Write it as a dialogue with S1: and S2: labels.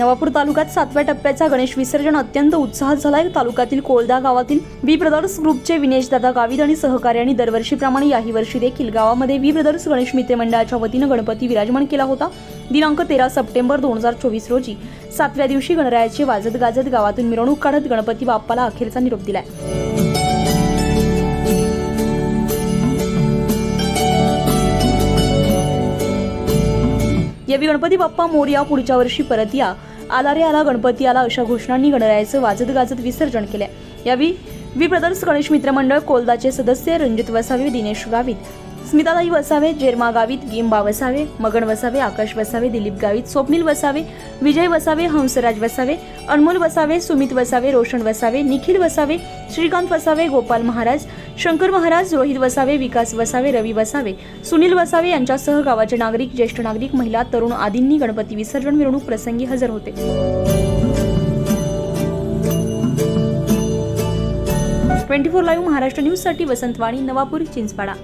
S1: नवापूर तालुक्यात सातव्या टप्प्याचा गणेश विसर्जन अत्यंत उत्साहात झालाय. तालुक्यातील कोळदा गावातील वी ब्रदर्स ग्रुपचे विनेश दादा गावित आणि सहकार्याने दरवर्षीप्रमाणे याही वर्षी देखील गावामध्ये वी ब्रदर्स गणेश मित्र मंडळाच्या वतीनं गणपती विराजमान केला होता. दिनांक तेरा सप्टेंबर दोन हजार चोवीस रोजी सातव्या दिवशी गणरायाचे वाजत गाजत गावातून मिरवणूक काढत गणपती बाप्पाला अखेरचा निरोप दिलाय. यावेळी गणपती बाप्पा मोर्या पुढच्या वर्षी परत या. आला रे आला गणपती आला अशा घोषणांनी गणरायाचं वाजत गाजत विसर्जन केलं यावेळी वी ब्रदर्स गणेश मित्र मंडळ कोलदाचे सदस्य रणजित वसावी दिनेश गावित. स्मिताताई वसावे जेरमा गावित गिंबा वसावे मगन वसावे आकाश वसावे दिलीप गावित स्वप्नील वसावे विजय वसावे हंसराज वसावे अनमोल वसावे सुमित वसावे रोशन वसावे निखिल वसावे श्रीकांत वसावे गोपाल महाराज शंकर महाराज रोहित वसावे विकास वसावे रवी वसावे सुनील वसावे यांच्यासह गावाचे नागरिक ज्येष्ठ नागरिक महिला तरुण आदींनी गणपती विसर्जन मिरवणूक प्रसंगी हजर होते. ट्वेंटी फोर लाईव्ह महाराष्ट्र न्यूजसाठी वसंतवाणी नवापूर चिंचपाडा.